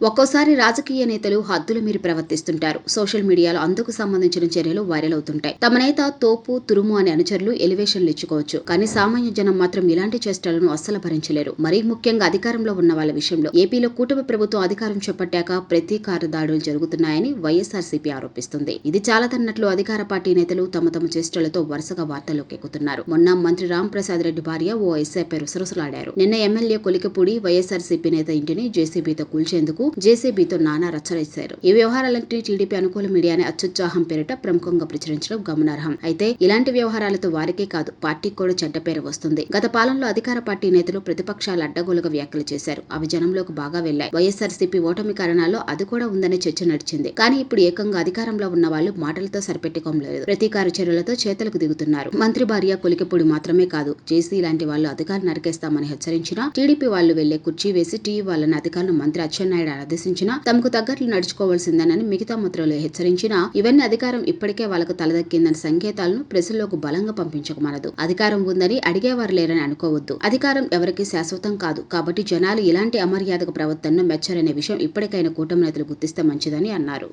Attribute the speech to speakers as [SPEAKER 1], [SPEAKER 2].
[SPEAKER 1] ఒక్కోసారి రాజకీయ నేతలు హద్దులు మీరి ప్రవర్తిస్తుంటారు. సోషల్ మీడియాలో అందుకు సంబంధించిన చర్యలు వైరల్ అవుతుంటాయి. తమ నేత తోపు తురుము అనే అనుచరులు ఎలివేషన్లు ఇచ్చుకోవచ్చు. కానీ సామాన్య జనం మాత్రం ఇలాంటి చేష్టలను అస్సలు భరించలేరు. మరీ ముఖ్యంగా అధికారంలో ఉన్న వాళ్ళ విషయంలో ఏపీలో కూటమి ప్రభుత్వం అధికారం చేపట్టాక ప్రతీకార దాడులు జరుగుతున్నాయని వైఎస్ఆర్సీపీ ఆరోపిస్తుంది. ఇది చాలదన్నట్లు అధికార పార్టీ నేతలు తమ తమ చేష్టలతో వరుసగా వార్తల్లోకి ఎక్కుతున్నారు. మొన్న మంత్రి రామ్ ప్రసాద్ రెడ్డి భార్య ఓ ఎస్ఐపై రుసరుసలాడారు. నిన్న ఎమ్మెల్యే కొలికపూడి వైఎస్ఆర్సీపీ నేత ఇంటిని జేసీబీతో కూల్చేందుకు జేసీబీతో నానా రచ్చరేశారు. ఈ వ్యవహారాలన్నింటినీ టీడీపీ అనుకూల మీడియానే అత్యుత్సాహం పేరిట ప్రముఖంగా ప్రచురించడం గమనార్హం. అయితే ఇలాంటి వ్యవహారాలతో వారికే కాదు పార్టీకి కూడా చెడ్డ పేరు వస్తుంది. గత పాలనలో అధికార పార్టీ నేతలు ప్రతిపక్షాల అడ్డగోలుగా వ్యాఖ్యలు చేశారు. అవి జనంలోకి బాగా వెళ్ళాయి వైఎస్ఆర్సీపీ ఓటమి కారణాల్లో అది కూడా ఉందనే చర్చ నడిచింది. కానీ ఇప్పుడు ఏకంగా అధికారంలో ఉన్న వాళ్ళు మాటలతో సరిపెట్టుకోలేదు ప్రతీకార చర్యలతో చేతలకు దిగుతున్నారు. మంత్రి భార్య కొలికపూడి మాత్రమే కాదు జేసీ లాంటి వాళ్ళు అధికారులు నరికేస్తామని హెచ్చరించినా టీడీపీ వాళ్ళు వెళ్ళే కుర్చీ వేసి టీవీ వాళ్ళని అధికారులు మంత్రి అచ్చెన్నాయుడు ఆదేశించినా తమకు తగ్గట్లు నడుచుకోవాల్సిందేనని మిగతా మంత్రులు హెచ్చరించినా ఇవన్నీ అధికారం ఇప్పటికే వాళ్ళకు తలదక్కిందని సంకేతాలను ప్రజల్లోకి బలంగా పంపించకమనదు. అధికారం ఉందని అడిగేవారు లేరని అనుకోవద్దు. అధికారం ఎవరికి శాశ్వతం కాదు. కాబట్టి జనాలు ఇలాంటి అమర్యాదక ప్రవర్తనను మెచ్చరనే విషయం ఇప్పటికైనా కూటమి నేతలు గుర్తిస్తే మంచిదని అన్నారు.